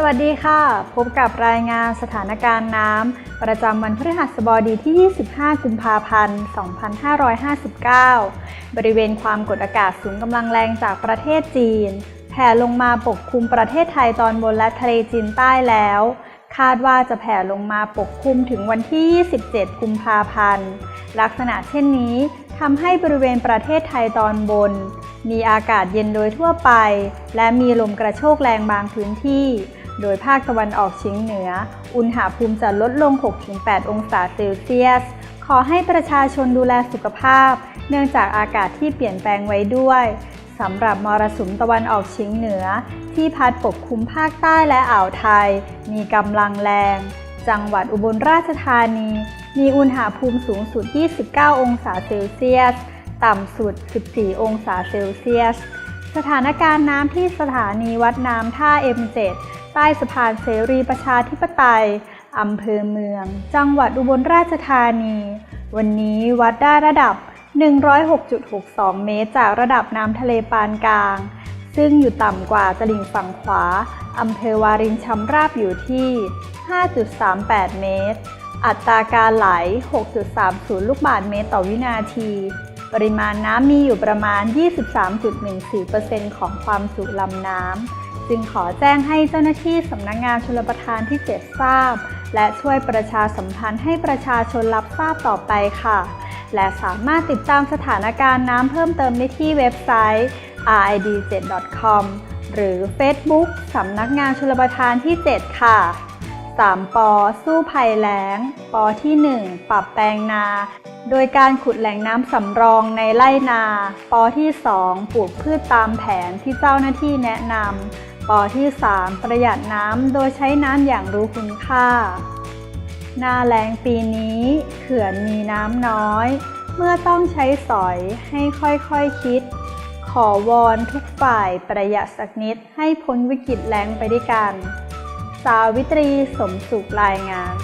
สวัสดีค่ะ พบกับรายงานสถานการณ์น้ำประจำวันพฤหัสบดีที่ 25 กุมภาพันธ์ 2559 บริเวณความกดอากาศสูงกำลังแรงจากประเทศจีน แผ่ลงมาปกคลุมประเทศไทยตอนบนและทะเลจีนใต้แล้ว คาดว่าจะแผ่ลงมาปกคลุมถึงวันที่ 27 กุมภาพันธ์ ลักษณะเช่นนี้ทำให้บริเวณประเทศไทยตอนบน มีอากาศเย็นโดยทั่วไป และมีลมกระโชกแรงบางพื้นที่ โดยภาคตะวันออกเฉียงเหนือ อุณหภูมิจะลดลง 6-8 องศาเซลเซียส ขอให้ประชาชนดูแลสุขภาพ เนื่องจากอากาศที่เปลี่ยนแปลงไว้ด้วยสำหรับมรสุมตะวันออกเฉียงเหนือ ที่พัดปกคลุมภาคใต้และอ่าวไทย มีกำลังแรง จังหวัดอุบลราชธานี มีอุณหภูมิสูงสุด 29 องศาเซลเซียส ต่ำสุด 14 องศาเซลเซียส สถานการณ์น้ำที่สถานีวัดน้ำท่า M7 ใต้สะพานเสรีประชาธิปไตยอำเภอเมือง จังหวัดอุบลราชธานี วันนี้วัดได้ระดับ 106.62 เมตร จากระดับน้ำทะเลปานกลาง ซึ่งอยู่ต่ำกว่าตลิ่งฝั่งขวาอำเภอวารินชำราบอยู่ที่ 5.38 เมตร อัตราการไหล 6.30 ลูกบาศก์เมตรต่อวินาที ปริมาณน้ำมีอยู่ประมาณ 23.14%ของความจุลำน้ำ จึงขอแจ้งให้เจ้าหน้าที่สำนักงานชลประทานที่ 7 ทราบ และช่วยประชาสัมพันธ์ให้ประชาชนรับทราบต่อไปค่ะ และสามารถติดตามสถานการณ์น้ำเพิ่มเติมได้ที่เว็บไซต์ rid7.com หรือ Facebook สำนักงานชลประทานที่ 7 ค่ะ 3 ปอ สู้ภัยแล้ง ปอที่ 1 ปรับแปลงนา โดยการขุดแหล่งน้ำสำรองในไร่นา ปอที่ 2 ปลูกพืชตามแผนที่เจ้าหน้าที่แนะนำ ปอที่ 3 ประหยัดน้ำโดยใช้น้ำอย่างรู้คุณค่า หน้าแรงปีนี้เขื่อนมีน้ำน้อย เมื่อต้องใช้สอยให้ค่อยๆคคิด ขอวอนทุกฝ่ายประหยัดสักนิดให้พ้นวิกฤตแรงไปด้วยกัน สาวิตรีสมสุขรายงาน